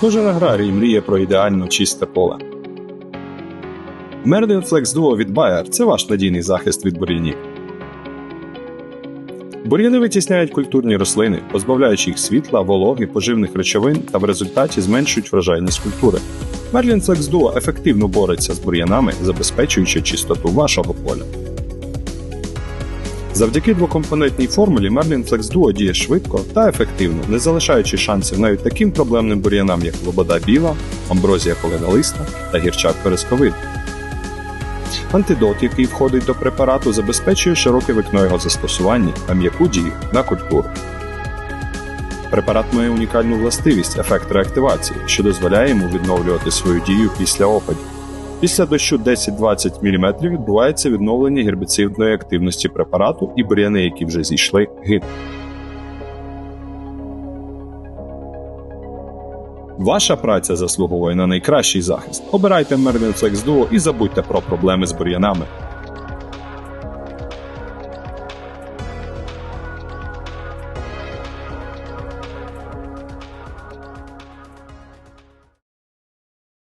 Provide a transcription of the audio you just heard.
Кожен аграрій мріє про ідеально чисте поле. Merlin Flex Duo від Bayer – це ваш надійний захист від бур'янів. Бур'яни витісняють культурні рослини, позбавляючи їх світла, вологи, поживних речовин та в результаті зменшують врожайність культури. Merlin Flex Duo ефективно бореться з бур'янами, забезпечуючи чистоту вашого поля. Завдяки двокомпонентній формулі Merlin Flex Duo діє швидко та ефективно, не залишаючи шансів навіть таким проблемним бур'янам, як лобода біла, амброзія коленолиста та гірчак пересковид. Антидот, який входить до препарату, забезпечує широке вікно його застосування та м'яку дію на культуру. Препарат має унікальну властивість ефект реактивації, що дозволяє йому відновлювати свою дію після опадів. Після дощу 10-20 мм відбувається відновлення гербіцидної активності препарату і бур'яни, які вже зійшли, гинуть. Ваша праця заслуговує на найкращий захист. Обирайте Merlin Flex Duo і забудьте про проблеми з бур'янами.